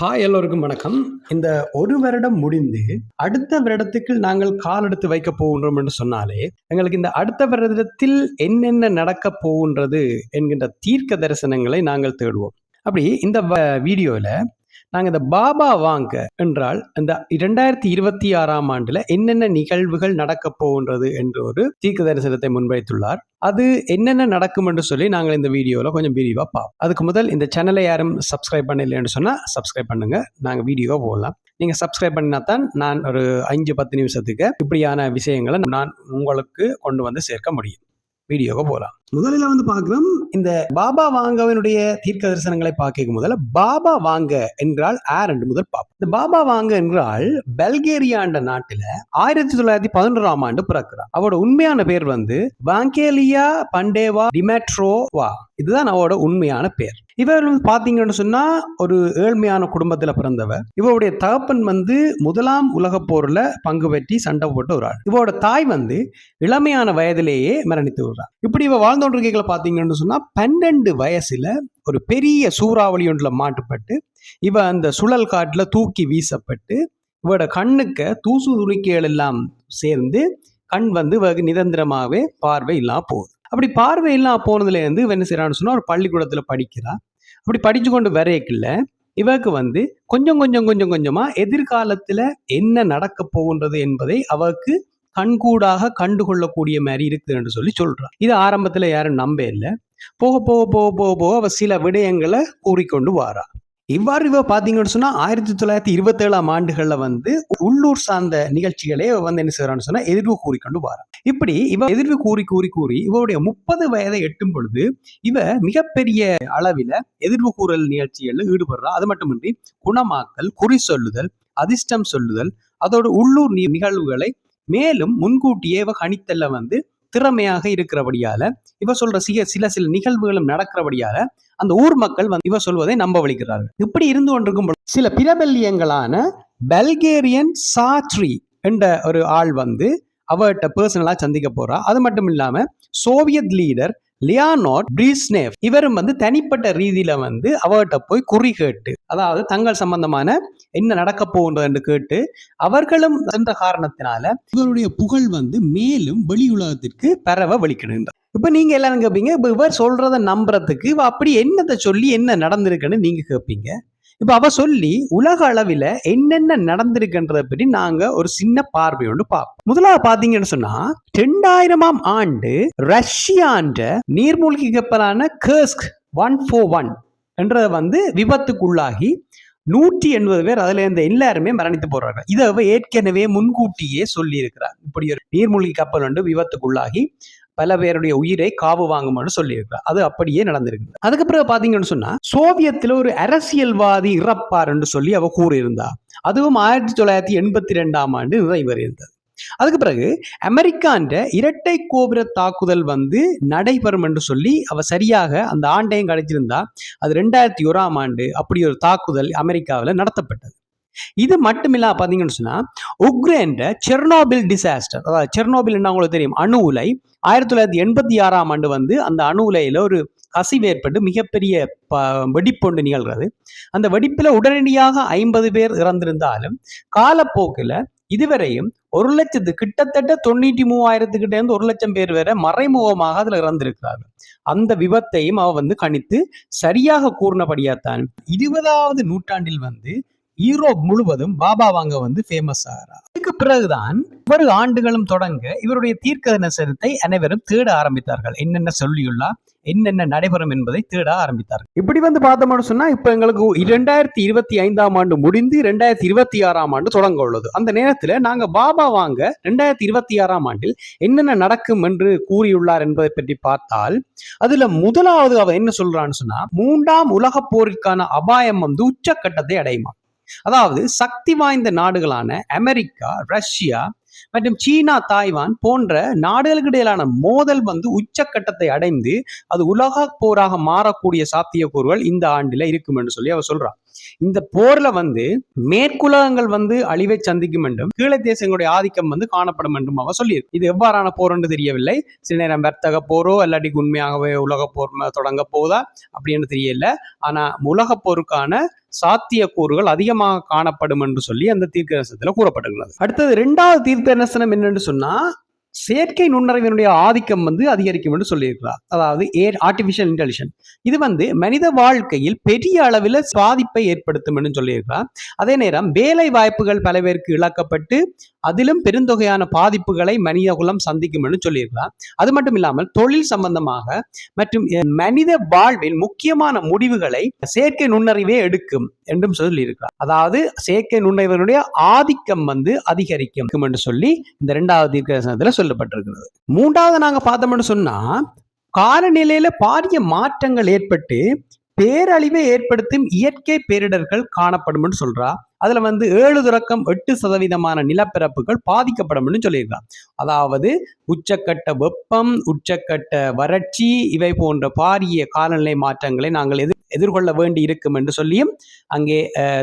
Hi எல்லோருக்கும் வணக்கம். இந்த ஒரு வருடம் முடிந்து அடுத்த வருடத்துக்கு நாங்கள் கால் எடுத்து வைக்க போகின்றோம் என்று சொன்னாலே எங்களுக்கு இந்த அடுத்த வருடத்தில் என்னென்ன நடக்க போகின்றது என்கின்ற தீர்க்க தரிசனங்களை நாங்கள் தேடுவோம். அப்படி இந்த வீடியோவில் நாங்கள் இந்த பாபா வாங்க என்றால் இந்த இரண்டாயிரத்தி இருபத்தி ஆறாம் ஆண்டுல என்னென்ன நிகழ்வுகள் நடக்க போகின்றது என்று ஒரு தீர்க்க தரிசனத்தை முன்வைத்துள்ளார். அது என்னென்ன நடக்கும் என்று சொல்லி நாங்கள் இந்த வீடியோவில் கொஞ்சம் விரிவாக பார்ப்போம். அதுக்கு முதல் இந்த சேனலை யாரும் சப்ஸ்கிரைப் பண்ணலைன்னு சொன்னால் சப்ஸ்கிரைப் பண்ணுங்க. நாங்கள் வீடியோவாக போடலாம். நீங்கள் சப்ஸ்கிரைப் பண்ணினா தான் நான் ஒரு அஞ்சு பத்து நிமிஷத்துக்கு இப்படியான விஷயங்களை நான் உங்களுக்கு கொண்டு வந்து சேர்க்க முடியும். வீடியோவை போகலாம் முதலில் வந்து பார்க்குறோம் இந்த பாபா வாங்கவனுடைய தீர்க்க தரிசனங்களை பார்க்க முதல்ல பாபா வாங்க என்றால் ஆர் என்று முதல் பார்ப்போம். இந்த பாபா வாங்க என்றால் பல்கேரியாண்ட என்ற நாட்டில் ஆயிரத்தி தொள்ளாயிரத்தி பதினொன்றாம் ஆண்டு பிறக்கிறார். அவரோட உண்மையான பேர் வந்து வாங்கேலியா பண்டேவா டிமெட்ரோவா. இதுதான் அவரோட உண்மையான பேர். இவர் வந்து பாத்தீங்கன்னு சொன்னா ஒரு ஏழ்மையான குடும்பத்துல பிறந்தவர். இவருடைய தகப்பன் வந்து முதலாம் உலக போர்ல பங்கு பெற்றி சண்டை போட்ட ஒரு ஆள். இவரோட தாய் வந்து இளமையான வயதிலேயே மரணித்து விடுறார். இப்படி இவ வாழ்ந்தோன்றிருக்கைகளை பார்த்தீங்கன்னு சொன்னா பன்னெண்டு வயசுல ஒரு பெரிய சூறாவளி ஒன்றில் மாட்டுப்பட்டு இவ அந்த சுழல் காட்டில் தூக்கி வீசப்பட்டு இவரோட கண்ணுக்கு தூசு துணிக்கைகள் எல்லாம் சேர்ந்து கண் வந்து வெகு நிரந்தரமாகவே பார்வை இல்லாம போகுது. அப்படி பார்வை இல்லாம போனதுலேருந்து இவன் என்ன செய்யறான்னு சொன்னா ஒரு பள்ளிக்கூடத்துல படிக்கிறா. அப்படி படிச்சு கொண்டு வரையக்கில்ல இவருக்கு வந்து கொஞ்சம் கொஞ்சம் கொஞ்சம் கொஞ்சமா எதிர்காலத்தில் என்ன நடக்க போகின்றது என்பதை அவருக்கு கண்கூடாக கண்டுகொள்ளக்கூடிய மாதிரி இருக்குது என்று சொல்லி சொல்றான் இது ஆரம்பத்துல யாரும் நம்ப இல்லை. போக போக போக போக போக அவ சில விடயங்களை கூறிக்கொண்டு வாரா. இவ்வாறு இவ பாத்தீங்கன்னு சொன்னா ஆயிரத்தி தொள்ளாயிரத்தி இருபத்தி ஏழாம் ஆண்டுகள்ல வந்து உள்ளூர் சார்ந்த நிகழ்ச்சிகளே வந்து என்ன செய்யறான்னு சொன்னா எதிர்வு கூறிக்கொண்டு வாரா. இப்படி இவ எதிர்வு கூறி கூறி கூறி இவருடைய முப்பது வயதை எட்டும் பொழுது இவ மிகப்பெரிய அளவில எதிர்வு கூறல் நிகழ்ச்சிகள்ல ஈடுபடுறா அது மட்டுமின்றி குணமாக்கல் குறி சொல்லுதல் அதிர்ஷ்டம் சொல்லுதல் அதோட உள்ளூர் நிகழ்வுகளை மேலும் முன்கூட்டியே இவ கணித்தல்ல வந்து திறமையாக இருக்கிறபடியால இவ சொல்ற சில சில சில நிகழ்வுகளும் நடக்கிறபடியால அந்த ஊர் மக்கள் வந்து இவ சொல்வதை நம்ப வலிக்கிறார்கள். இப்படி இருந்து கொண்டிருக்கும் சில பிரபல்யங்களான பல்கேரியன் சாட்ரி என்ற ஒரு ஆள் வந்து அவர்கிட்ட பர்சனலா சந்திக்க போறா. அது மட்டும் இல்லாம சோவியத் லீடர் லியானோட் பிரீஸ்னேவ் இவரும் வந்து தனிப்பட்ட ரீதியில வந்து அவர்கிட்ட போய் குறி கேட்டு அதாவது தங்கள் சம்பந்தமான என்ன நடக்க போகின்றது என்று கேட்டு அவர்களும் இருந்த காரணத்தினால இவருடைய புகழ் வந்து மேலும் வெளி உலகத்திற்கு பரவ வலிக்கிடுகின்றார் இப்ப நீங்க எல்லாரும் கேட்பீங்க இப்ப இவர் சொல்றதை நம்புறதுக்கு அப்படி என்னத்தை சொல்லி என்ன நடந்திருக்குன்னு நீங்க கேட்பீங்க இப்போ அவ சொல்லி உலக அளவில என்னென்ன நடந்திருக்குன்றதை பற்றி நாங்க ஒரு சின்ன பார்வை ஒன்று பார்ப்போம். முதலாவது பார்த்தீங்கன்னு சொன்னா ரெண்டாயிரமாம் ஆண்டு ரஷ்யான்ற நீர்மூழ்கி கப்பலான கர்ஸ்க் ஒன் ஃபோர் ஒன் என்றதை வந்து விபத்துக்குள்ளாகி நூற்றி எண்பது பேர் அதுல இருந்த எல்லாருமே மரணித்து போறாங்க. இதை ஏற்கனவே முன்கூட்டியே சொல்லிருக்கிறார் இப்படி ஒரு நீர்மூழ்கி கப்பல் வந்து விபத்துக்குள்ளாகி பல பேருடைய உயிரை காவு வாங்கும்னு சொல்லியிருக்கிறார் அது அப்படியே நடந்திருக்கு அதுக்கு பிறகு பாத்தீங்கன்னு சொன்னா சோவியத்தில் ஒரு அரசியல்வாதி இறப்பார் என்று சொல்லி அவ கூறியிருந்தா. அதுவும் ஆயிரத்தி தொள்ளாயிரத்தி எண்பத்தி ரெண்டாம் ஆண்டு நிறைவேறியிருந்தது அதுக்கு பிறகு அமெரிக்கான்ற இரட்டை கோபுர தாக்குதல் வந்து நடைபெறும் என்று சொல்லி அவ சரியாக அந்த ஆண்டையும் கிடைச்சிருந்தா அது ரெண்டாயிரத்தி ஓராம் ஆண்டு அப்படி ஒரு தாக்குதல் அமெரிக்காவில் நடத்தப்பட்டது. இது மட்டுமில்லா பார்த்தீங்கன்னு சொன்னால் உக்ரைன்ற செர்னோபில் டிசாஸ்டர் அதாவது செர்னோபில் உங்களுக்கு தெரியும்? அணு உலை. ஆயிரத்தி தொள்ளாயிரத்தி எண்பத்தி ஆறாம் ஆண்டு வந்து அந்த அணு உலையில் ஒரு கசிவு ஏற்பட்டு மிகப்பெரிய வெடிப்பொண்டு நிகழ்கிறது. அந்த வெடிப்பில் உடனடியாக ஐம்பது பேர் இறந்திருந்தாலும் காலப்போக்கில் இதுவரையும் ஒரு லட்சத்து கிட்டத்தட்ட தொண்ணூற்றி மூவாயிரத்துக்கிட்ட இருந்து ஒரு லட்சம் பேர் வரை மறைமுகமாக அதில் இறந்திருக்கிறார்கள். அந்த விபத்தையும் அவ வந்து கணித்து சரியாக கூறினபடியாத்தான் இருபதாவது நூற்றாண்டில் வந்து ஈரோப் முழுவதும் பாபா வாங்க வந்து ஃபேமஸ் ஆகிறார் இதுக்கு பிறகுதான் ஒவ்வொரு ஆண்டுகளும் தொடங்க இவருடைய தீர்க்க தரிசனத்தை அனைவரும் தேட ஆரம்பித்தார்கள். என்னென்ன சொல்லியுள்ளார் என்னென்ன நடைபெறும் என்பதை தேட ஆரம்பித்தார்கள். இப்படி வந்து பார்த்தோம்னு சொன்னா இப்ப எங்களுக்கு இரண்டாயிரத்தி இருபத்தி ஐந்தாம் ஆண்டு முடிந்து இரண்டாயிரத்தி இருபத்தி ஆறாம் ஆண்டு தொடங்க உள்ளது. அந்த நேரத்துல நாங்க பாபா வாங்க ரெண்டாயிரத்தி இருபத்தி ஆறாம் ஆண்டில் என்னென்ன நடக்கும் என்று கூறியுள்ளார் என்பதை பற்றி பார்த்தால் அதுல முதலாவது அவர் என்ன சொல்றான்னு சொன்னா மூன்றாம் உலக போரிற்கான அபாயம் வந்து உச்சக்கட்டத்தை அடையுமா அதாவது சக்தி வாய்ந்த நாடுகளான அமெரிக்கா ரஷ்யா மற்றும் சீனா தாய்வான் போன்ற நாடுகளுக்கு இடையிலான மோதல் வந்து உச்சக்கட்டத்தை அடைந்து அது உலக போராக மாறக்கூடிய சாத்தியக்கூறுகள் இந்த ஆண்டில் இருக்கும் என்று சொல்லி அவர் சொல்றார். இந்த போர்ல வந்து மேற்குலகங்கள் வந்து அழிவை சந்திக்கும் என்றும் கீழே தேசங்களுடைய ஆதிக்கம் வந்து காணப்படும் என்றும் அவர் சொல்லியிருக்கு. இது எவ்வாறான போர் என்று தெரியவில்லை. சில நேரம் வர்த்தக போரோ இல்லாட்டி உண்மையாகவே உலக போர் தொடங்க போதா? அப்படின்னு தெரியல. ஆனா உலக போருக்கான சாத்தியக்கூறுகள் அதிகமாக காணப்படும் என்று சொல்லி அந்த தீர்க்கதரிசனத்தில் கூறப்பட்டுள்ளது அடுத்தது இரண்டாவது தீர்க்கதரிசனம் என்னன்னு சொன்னா செயற்கை நுண்ணறிவினுடைய ஆதிக்கம் வந்து அதிகரிக்கும் என்று சொல்லியிருக்கிறார். அதாவது ஏ ஆர்டிஃபிஷியல் இன்டெலிஜென்ஸ் இது வந்து மனித வாழ்க்கையில் பெரிய அளவில் பாதிப்பை ஏற்படுத்தும் என்று சொல்லியிருக்கிறார். அதே நேரம் வேலை வாய்ப்புகள் பல பேருக்கு இழக்கப்பட்டு அதிலும் பெருந்தொகையான பாதிப்புகளை மனித குலம் சந்திக்கும் என்று சொல்லியிருக்கிறார். அது மட்டும் இல்லாமல் தொழில் சம்பந்தமாக மற்றும் மனித வாழ்வில் முக்கியமான முடிவுகளை செயற்கை நுண்ணறிவே எடுக்கும் என்றும் சொல்லியிருக்கிறார். அதாவது செயற்கை நுண்ணறிவினுடைய ஆதிக்கம் வந்து அதிகரிக்கும் என்று சொல்லி இந்த இரண்டாவது தீர்க்கதரிசனத்துல சொல்லப்பட்டிருக்கிறது. மூன்றாவது நாங்க பார்த்தோம்னு சொன்னா காலநிலையில பாரிய மாற்றங்கள் ஏற்பட்டு பேரழிவை ஏற்படுத்தும் இயற்கை பேரிடர்கள் காணப்படும் சொல்றா. அதுல வந்து ஏழு துறக்கம் எட்டு சதவீதமான நிலப்பரப்புகள் பாதிக்கப்படும் சொல்லியிருக்கான் அதாவது உச்சக்கட்ட வெப்பம் உச்சக்கட்ட வறட்சி இவை போன்ற பாரிய காலநிலை மாற்றங்களை நாங்கள் எதிர் எதிர்கொள்ள வேண்டி இருக்கும் என்று சொல்லியும் அங்கே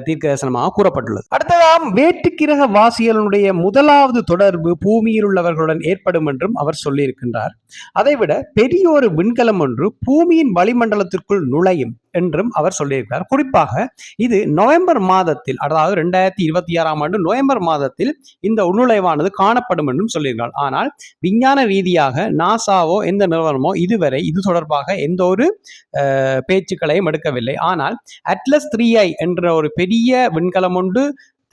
தீர்க்க தீர்க்கதரிசனமாக கூறப்பட்டுள்ளது. அடுத்ததாம் வேற்றுக்கிரக வாசிகளுடைய முதலாவது தொடர்பு பூமியில் உள்ளவர்களுடன் ஏற்படும் என்றும் அவர் சொல்லியிருக்கின்றார். அதைவிட பெரிய ஒரு விண்கலம் ஒன்று பூமியின் வளிமண்டலத்திற்குள் நுழையும் என்றும் அவர் சொல்லியிருக்கிறார். குறிப்பாக இது நவம்பர் மாதத்தில் அதாவது ரெண்டாயிரத்தி இருபத்தி ஆறாம் ஆண்டு நவம்பர் மாதத்தில் இந்த உள்நுழைவானது காணப்படும் என்றும் சொல்லியிருக்கிறார். ஆனால் விஞ்ஞான ரீதியாக நாசாவோ எந்த நிறுவனமோ இதுவரை இது தொடர்பாக எந்த ஒரு பேச்சுக்களையும் எடுக்கவில்லை. ஆனால் அட்லஸ் த்ரீ ஐ என்ற ஒரு பெரிய விண்கலம் ஒன்று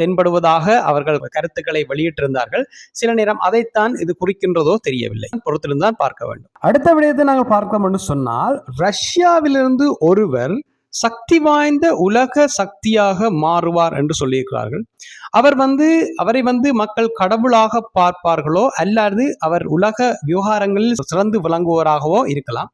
தென்படுவதாக அவர்கள் கருத்துக்களை வெளியிட்டிருந்தார்கள். சில நேரம் அதைத்தான் இது குறிக்கின்றதோ தெரியவில்லை. பொறுத்திருந்தான் பார்க்க வேண்டும். அடுத்த விடயத்தை நாங்கள் பார்க்கணும் என்று சொன்னால் ரஷ்யாவிலிருந்து ஒருவர் சக்தி வாய்ந்த உலக சக்தியாக மாறுவார் என்று சொல்லியிருக்கிறார்கள். அவர் வந்து அவரை வந்து மக்கள் கடவுளாக பார்ப்பார்களோ அல்லது அவர் உலக விவகாரங்களில் சிறந்து விளங்குவராகவோ இருக்கலாம்.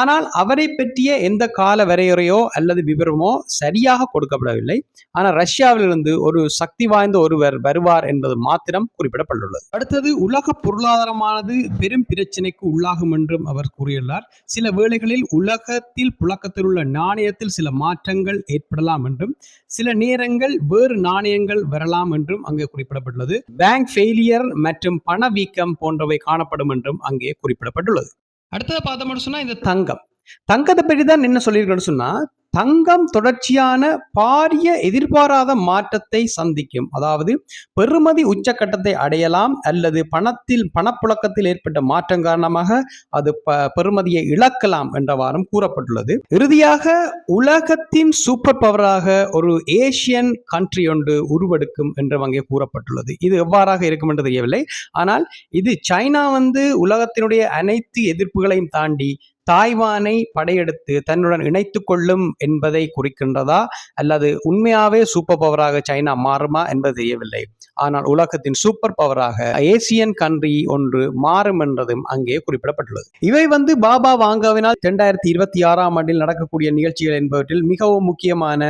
ஆனால் அவரை பற்றிய எந்த கால வரையறையோ அல்லது விவரமோ சரியாக கொடுக்கப்படவில்லை. ஆனால் ரஷ்யாவிலிருந்து ஒரு சக்தி வாய்ந்த ஒருவர் வருவார் என்பது மாத்திரம் குறிப்பிடப்பட்டுள்ளது. அடுத்தது உலக பொருளாதாரமானது பெரும் பிரச்சனைக்கு உள்ளாகும் என்றும் அவர் கூறியுள்ளார். சில வேளைகளில் உலகத்தில் புழக்கத்தில் உள்ள நாணயத்தில் சில மாற்றங்கள் ஏற்படலாம் என்றும் சில நேரங்கள் வேறு நாணயங்கள் வரலாம் என்றும் அங்கே குறிப்பிடப்பட்டுள்ளது. பேங்க் ஃபெயிலியர் மற்றும் பணவீக்கம் போன்றவை காணப்படும் என்றும் அங்கே குறிப்பிடப்பட்டுள்ளது. அடுத்தது பார்த்தோம்னு சொன்னா இந்த தங்கம். தங்கத்தை பற்றி தான் என்ன சொல்லியிருக்கேன்னு சொன்னா தங்கம் தொடர்ச்சியான பாரிய எதிர்பாராத மாற்றத்தை சந்திக்கும். அதாவது பெறுமதி உச்சக்கட்டத்தை அடையலாம் அல்லது பணத்தில் பணப்புழக்கத்தில் ஏற்பட்ட மாற்றம் காரணமாக அது ப பெறுமதியை இழக்கலாம் என்றவாறும் கூறப்பட்டுள்ளது. இறுதியாக உலகத்தின் சூப்பர் பவராக ஒரு ஏசியன் கண்ட்ரி ஒன்று உருவெடுக்கும் என்று அங்கே கூறப்பட்டுள்ளது. இது எவ்வாறாக இருக்கும் என்று தெரியவில்லை. ஆனால் இது சைனா வந்து உலகத்தினுடைய அனைத்து எதிர்ப்புகளையும் தாண்டி தாய்வானை படையெடுத்து தன்னுடன் இணைத்து கொள்ளும் என்பதை குறிக்கின்றதா? அல்லது உண்மையாவே சூப்பர் பவராக சைனா மாறுமா என்பது தெரியவில்லை. ஆனால் உலகத்தின் சூப்பர் பவராக ஏசியன் கண்ட்ரி ஒன்று மாறும் என்றதும் அங்கே குறிப்பிடப்பட்டுள்ளது. இவை வந்து பாபா வாங்காவினால் இரண்டாயிரத்தி இருபத்தி ஆறாம் ஆண்டில் நடக்கக்கூடிய நிகழ்ச்சிகள் என்பவற்றில் மிகவும் முக்கியமான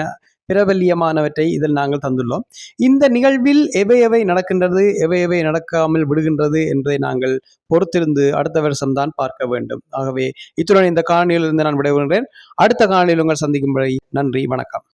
பிரபல்யமானவற்றை இதில் நாங்கள் தந்துள்ளோம். இந்த நிகழ்வில் எவை எவை நடக்கின்றது எவை எவை நடக்காமல் விடுகின்றது என்பதை நாங்கள் பொறுத்திருந்து அடுத்த வருஷம்தான் பார்க்க வேண்டும். ஆகவே இத்துடன் இந்த காணொலியிலிருந்து நான் விடைபெறுகிறேன். அடுத்த காணொலியில் உங்கள் சந்திக்கும் வரை நன்றி வணக்கம்.